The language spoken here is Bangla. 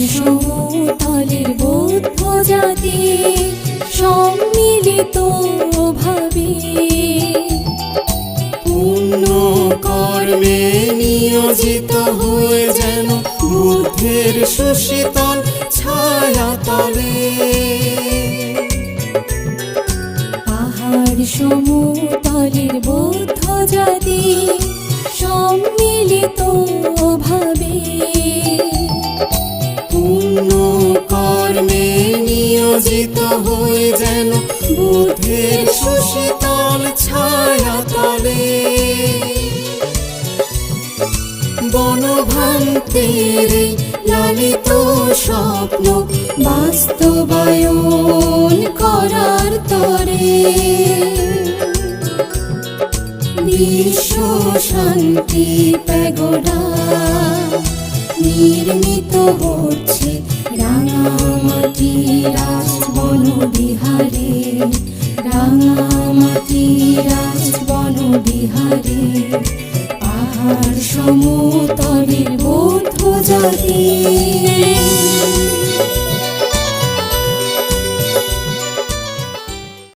সমতলের বৌদ্ধ জাতি সম্মিলিত ভাবে। পুণ্য কর্মে নিয়োজিত হয়ে যেন বুদ্ধের সুশীতল ছায়া তলে। পাহাড় সমতলের বৌদ্ধ জাতি সম্মিলিত কর্মে নিয়োজিত হয়ে যেন বুদ্ধের সুশীতল ছায়া তলে। বনভান্তের লালিত স্বপ্ন বাস্তবায়ন করার তরে। বিশ্ব শান্তি প্যাগোডা নির্মিত হচ্ছে। রাঙামাটি রাজবন বিহারে। রাঙামাটি রাজবন বিহারে। পাহাড় সমতলের বৌদ্ধ জাতি